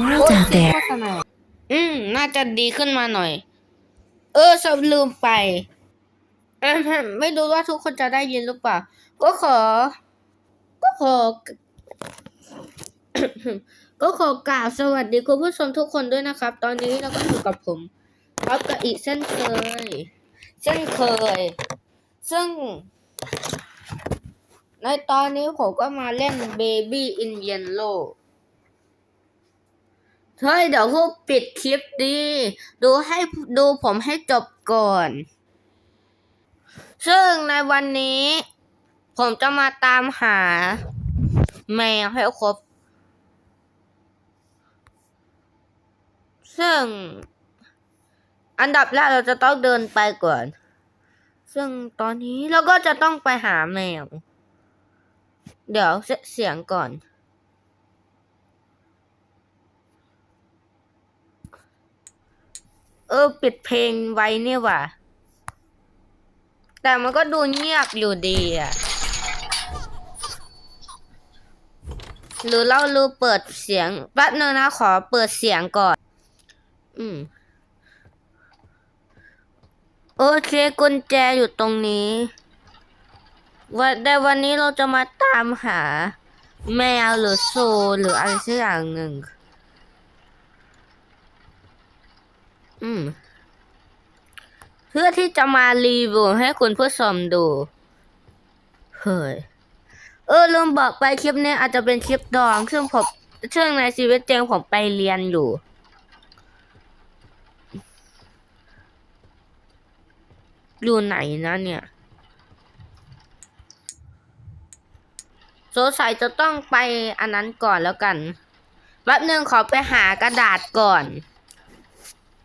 world out there. อืม น่าจะดีขึ้นมาหน่อย เออสับลืมไป ไม่รู้ว่าทุกคนจะได้ยินหรือเปล่า ก็ขอ ก็ขอ ก็ขอกล่าวสวัสดีคุณผู้ชมทุกคนด้วยนะครับ ตอนนี้เราก็อยู่กับผมครับกับอีกเช่นเคย เช่นเคย ซึ่ง ในตอนนี้ผมก็มาเล่น Baby in Yellow เฮ้ยเดี๋ยวพวกปิดคลิปดีดูให้ดูผมให้จบก่อน ซึ่งในวันนี้ ผมจะมาตามหา แมวให้ครบ ซึ่ง อันดับแรกเราจะต้องเดินไปก่อน ซึ่งตอนนี้เราก็จะต้องไปหาแมว เดี๋ยวเสเสียงก่อน เออ ปิดเพลงไว้เนี่ยว่ะ แต่มันก็ดูเงียบอยู่ดีอะ หรือเราลืมเปิดเสียงแป๊บนึงนะขอเปิดเสียงก่อน อืม โอเคกุญแจอยู่ตรงนี้วันแต่วันนี้เราจะมาตามหา แมวหรือโซหรืออะไรสักอย่างหนึ่ง อืม เพื่อที่จะมารีวิวให้คุณผู้ชมดู เฮ้ย เออลืมบอกไปคลิปนี้อาจจะเป็นคลิปดองซึ่งผมซึ่งในชีวิตจริงผมไปเรียนอยู่อยู่ไหนนะเนี่ยสงสัยจะต้องไปอันนั้นก่อนแล้วกันแป๊บนึงขอไปหากระดาษก่อน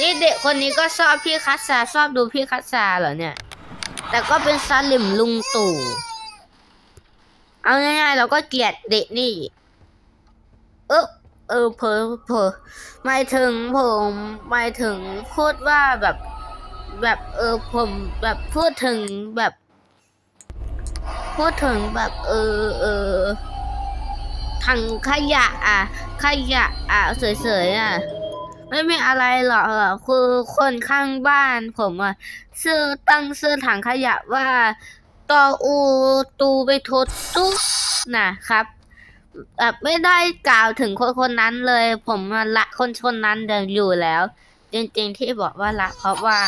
นี่เด็กคนนี้ก็ชอบพี่คัสซาชอบดูพี่คัสซาเหรอเนี่ย แต่ก็เป็นสลิมลุงตู่ เอาง่ายๆเราก็เกลียดเด็กนี่ เออเออเพอเพอหมายถึงผมหมายถึงพูดว่าแบบแบบเออผมแบบพูดถึงแบบ พูดถึงแบบเออเออถังขยะอะขยะอะเฉยๆอะ ไม่มีอะไรหรอกคือคนข้างบ้านผมอะชื่อตั้งชื่อถังขยะว่าตออูตูไปทุตุ๊นะครับแบบไม่ได้กล่าวถึงคนคนนั้นเลย ผมละคนคนนั้นเดิมอยู่แล้ว จริงๆที่บอกว่าละ เพราะว่า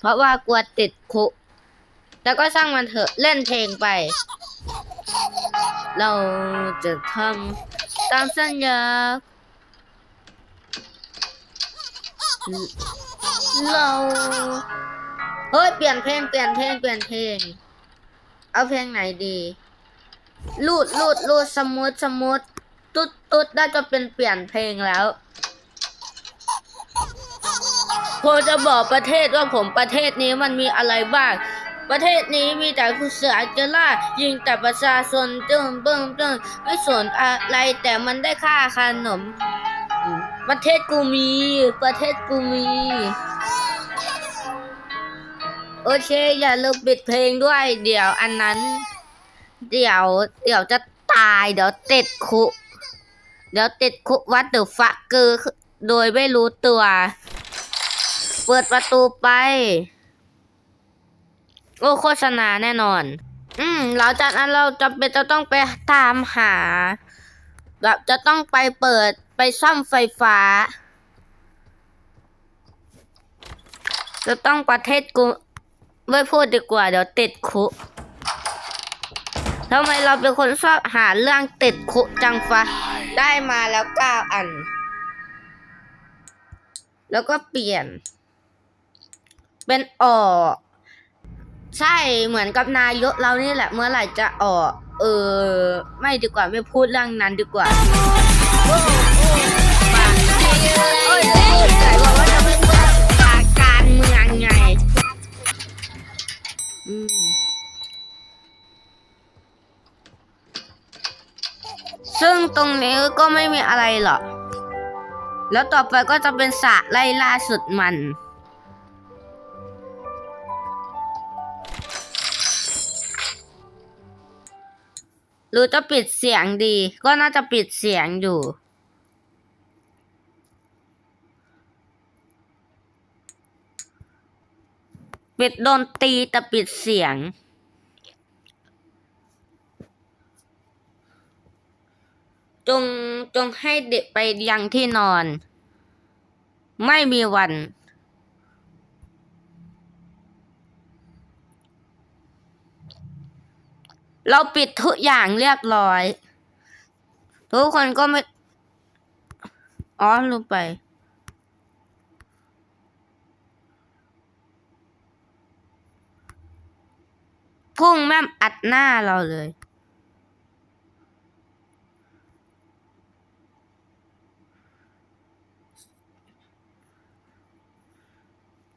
เพราะว่ากลัวติดคุกแต่ก็ช่างมันเถอะเล่นเพลงไป เราจะทำตามสัญญา เราเฮ้ยเปลี่ยนเพลงเปลี่ยนเพลงเปลี่ยนเพลง เอาเพลงไหนดีลูดลูดลูดสมูทสมูทตุ๊ดตุ๊ดได้จะเป็นเปลี่ยนเพลงแล้วผมจะบอกประเทศว่าผมประเทศนี้มันมีอะไรบ้าง ประเทศนี้มีแต่ผู้เสือเจล่ายิงแต่ประชาชนตึ้งเบิ้งเบิ้งไม่สนอะไรแต่มันได้ค่าขนม ประเทศกูมี ประเทศกูมี โอเค อย่าลืมปิดเพลงด้วย เดี๋ยวอันนั้น เดี๋ยว เดี๋ยวจะตาย เดี๋ยวติดคุกเดี๋ยวติดคุกวัดเดอะฟักเกอร์โดยไม่รู้ตัว เปิดประตูไป โอ้โฆษณาแน่นอน อืมหลังจากนั้นเราจำเป็นจะต้องไปตามหา แบบจะต้องไปเปิดไปซ่อมไฟฟ้า จะต้องประเทศกูไม่พูดดีกว่า เดี๋ยวติดคุกทำไมเราเป็นคนชอบหาเรื่องติดคุกจังฟะได้มาแล้วเก้าอัน แล้วก็เปลี่ยน เป็นออก ใช่เหมือนกับนายกเรานี่แหละเมื่อไหร่จะออก เออ ไม่ดีกว่าไม่พูดเรื่องนั้นดีกว่าการเมืองไงซึ่งตรงนี้ก็ไม่มีอะไรหรอก แล้วต่อไปก็จะเป็นสระไล่ล่าสุดมัน หรือจะปิดเสียงดี ก็น่าจะปิดเสียงอยู่ ปิดโดนตีแต่ปิดเสียง จงจงให้เด็กไปยังที่นอน ไม่มีวัน เราปิดทุกอย่างเรียบร้อย ทุกคนก็ไม่ อ๋อลืมไป พุ่งแม่มอัดหน้าเราเลย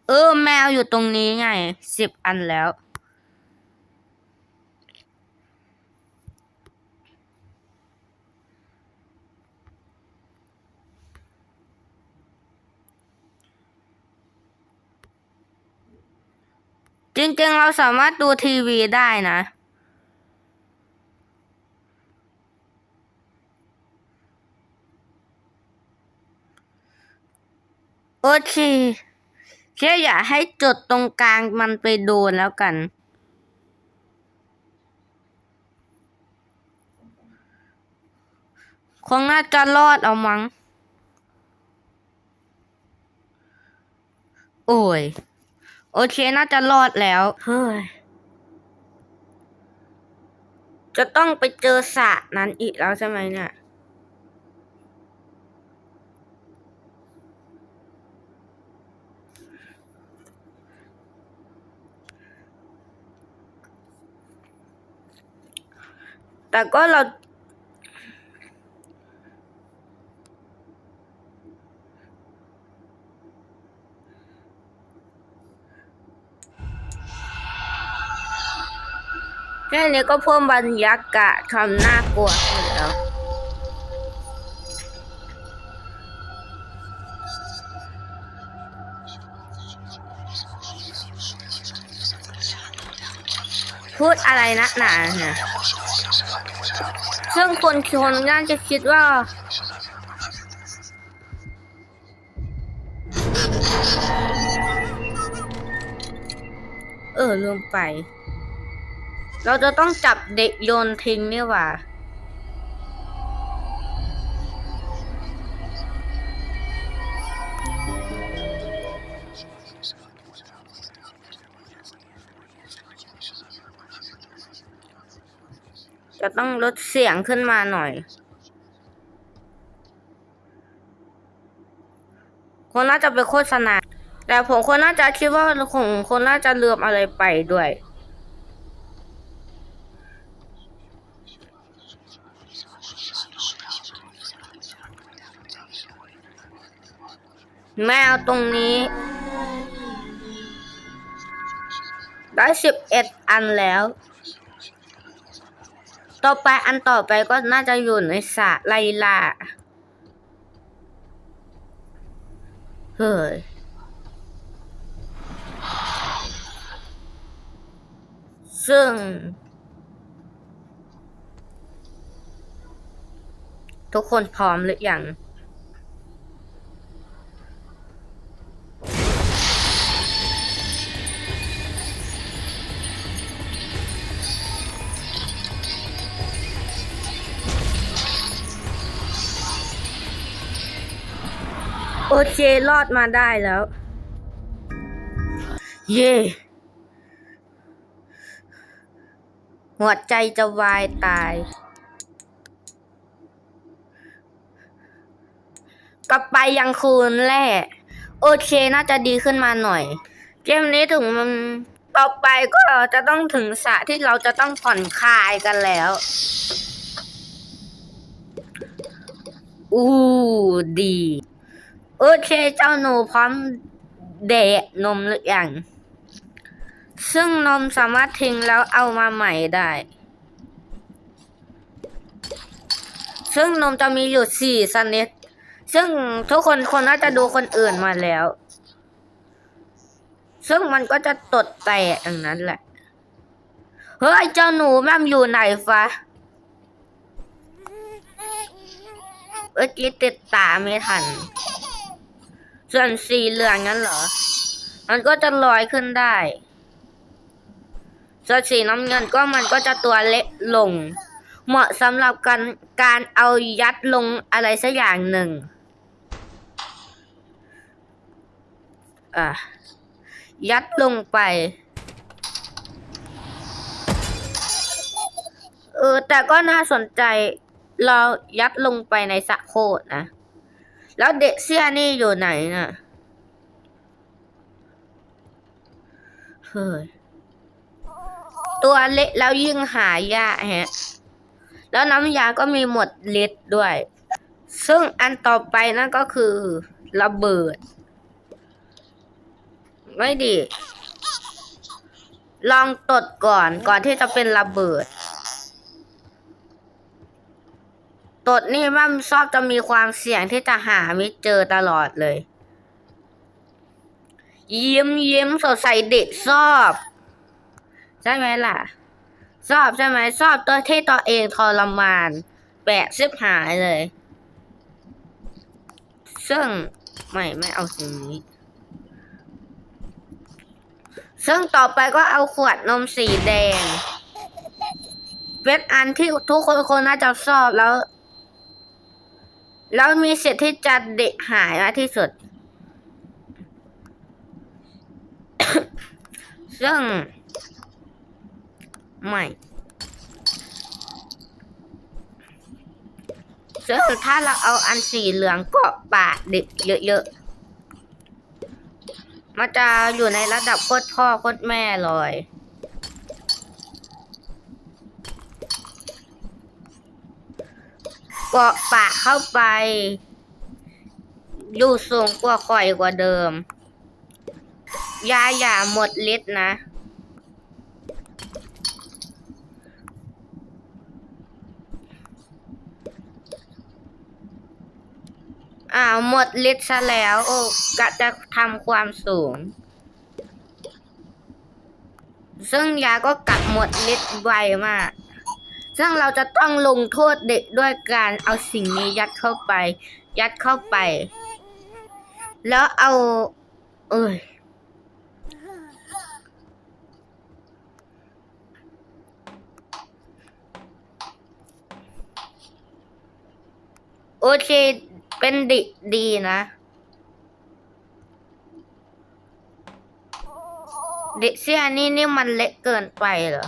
เออแมวอยู่ตรงนี้ไงสิบอันแล้ว ริง ๆ เราสามารถดูทีวีได้นะ โอเคแค่อย่าให้จุดตรงกลางมันไปโดนแล้วกัน คงน่าจะรอดเอามั้ง โอ้ย โอเคน่าจะรอดแล้ว เฮ้ย จะต้องไปเจอสระนั้นอีกแล้วใช่ไหมเนี่ย แต่ก็เรา แค่นี้ก็เพิ่มบรรยากาศความน่ากลัวให้แล้ว พูดอะไรนะหนาเนี่ยซึ่งคนชนน่าจะคิดว่าเออลืมไป เราจะต้องจับเด็กโยนทิ้งนี่หว่า จะต้องลดเสียงขึ้นมาหน่อย คนน่าจะไปโฆษณา แต่ผมคนน่าจะคิดว่าของคนน่าจะเลือมอะไรไปด้วย แมวตรงนี้ ได้สิบเอ็ดอันแล้ว ต่อไปอันต่อไปก็น่าจะอยู่ในสระไลล่าเฮ้ยซึ่ง ทุกคนพร้อมหรือยัง โอเครอดมาได้แล้ว เย่หัวใจจะวายตาย กลับไปยังคูณแร่โอเคน่าจะดีขึ้นมาหน่อย เกมนี้ถึงมันต่อไปก็จะต้องถึงสระที่เราจะต้องผ่อนคลายกันแล้ว อู้ดี โอเคเจ้าหนูพร้อมเดะนมหรือยัง ซึ่งนมสามารถทิ้งแล้วเอามาใหม่ได้ ซึ่งนมจะมีอยู่สี่ชนิด ซึ่งทุกคนคนน่าจะดูคนอื่นมาแล้ว ซึ่งมันก็จะตดแตกอย่างนั้นแหละ เฮ้ยเจ้าหนูแม่มอยู่ไหนฟะเมื่อกี้ติดตาไม่ทัน ส่วนสีเหลืองนั้นเหรอ มันก็จะลอยขึ้นได้ ส่วนสีน้ำเงินก็มันก็จะตัวเล็กลง เหมาะสำหรับการการเอายัดลงอะไรสักอย่างหนึ่งอะยัดลงไป เออแต่ก็น่าสนใจ เรายัดลงไปในสะโคตรนะ แล้วเด็กเสื้อนี่อยู่ไหนน่ะ เฮ้ย ตัวเล็กแล้วยิ่งหายากฮะ แล้วน้ำยาก็มีหมดฤทธิ์ด้วย ซึ่งอันต่อไปนั่นก็คือระเบิด ไม่ดี ลองตดก่อนก่อนที่จะเป็นระเบิด ตดนี่มันชอบจะมีความเสี่ยงที่จะหาไม่เจอตลอดเลย ยิ้มยิ้มสดใสเด็กชอบ ใช่ไหมล่ะชอบใช่ไหมชอบตัวที่ตัวเองทรมานแปะซิบหายเลย ซึ่งไม่ไม่เอาสิ่งนี้ ซึ่งต่อไปก็เอาขวดนมสีแดงเป็นอันที่ทุกคนคนน่าจะชอบแล้ว แล้วมีสิทธิ์ที่จะเด็กหายมากที่สุด ซึ่ง ไม่ ซึ่งถ้าเราเอาอันสีเหลืองก็ปาดเด็กเยอะๆ มันจะอยู่ในระดับโคตรพ่อโคตรแม่เลย เกาะปากเข้าไป อยู่สูงกว่าข่อยกว่าเดิม ยาอย่าหมดฤทธิ์นะ อ้าวหมดฤทธิ์ซะแล้ว โอ้กะจะทำความสูง ซึ่งยาก็กลับหมดฤทธิ์ไวมาก ซึ่งเราจะต้องลงโทษเด็กด้วยการเอาสิ่งนี้ยัดเข้าไป ยัดเข้าไป แล้วเอา เอ้ยโอเค เป็นดิดีนะ เด็กเสื้อนี่นี่มันเล็กเกินไปเหรอ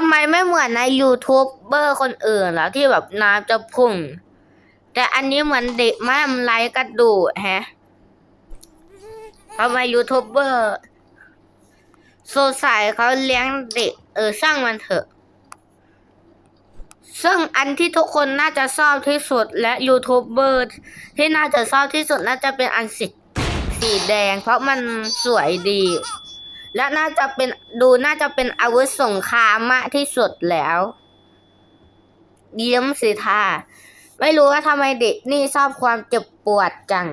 ำไมไม่เหมือนในยูทูบเบอร์คนอื่นล่ะที่แบบน้ำจะพุ่ง แต่อันนี้เหมือนเด็กแม่มไร้กระดูดแฮะทำไมยูทูบเบอร์โซสายเขาเลี้ยงเด็ก เออสร้างมันเถอะ ซึ่งอันที่ทุกคนน่าจะชอบที่สุดและยูทูบเบอร์ที่น่าจะชอบที่สุดน่าจะเป็นอันสีสีแดง เพราะมันสวยดี และน่าจะเป็นดูน่าจะเป็นอาวุธสงครามมากที่สุดแล้วเยี่ยมสิท่าไม่รู้ว่าทำไมเด็กนี่ชอบความเจ็บปวดจัง